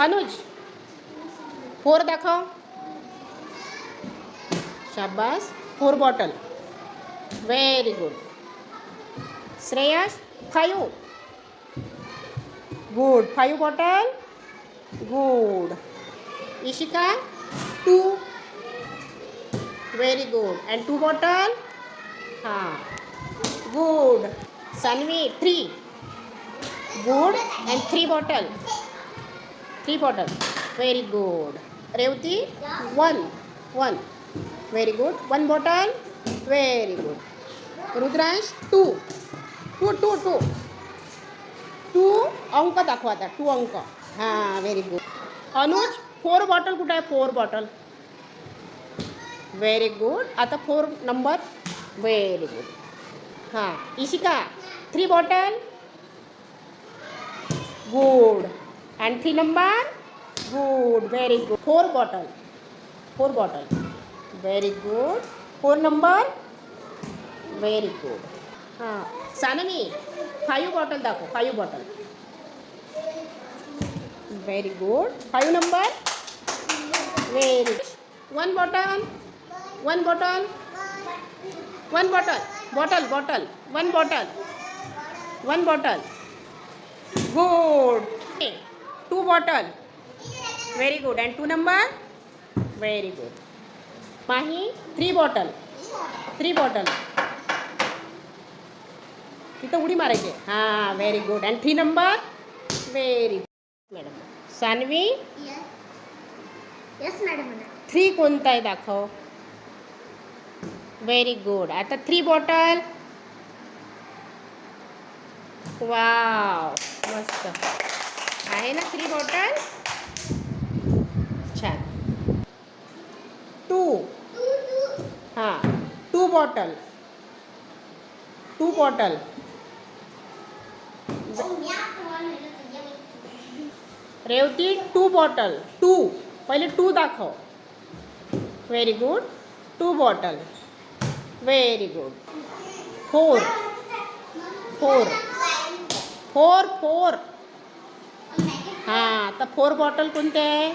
अनुज, four दाखव. शाबास. Four bottle. Very good Shreyas five good five bottle. Good Ishika, two. Very good and two bottle हाँ. Good Sanvi three good and three bottle three bottle very good Revati one one very good one bottle very good Rudransh two two two two two अंक दाखवा आता two अंक. हाँ very good Anuj four bottle कुठं आहे? Four bottle very good आता four number very good हाँ, Ishika three bottle good and three number good very good four bottle four bottle very good four number very good हां Saanvi five bottle दाखव five bottle very good five number very one bottle one bottle one bottle bottle bottle one bottle one bottle good two Bottle very good and two number very good Mahi three bottle three bottle तिथं उडी मारायची हां very good and three number very good madam Sanvi yes madam three कोणता आहे दाखव very good आता three bottle wow मस्त आहे ना थ्री बॉटल छान टू हाँ। Two bottle two bottle Revati two bottle two पहले टू दाखव very good two bottle very good four four four four हां तर फोर बॉटल कोणते आहे?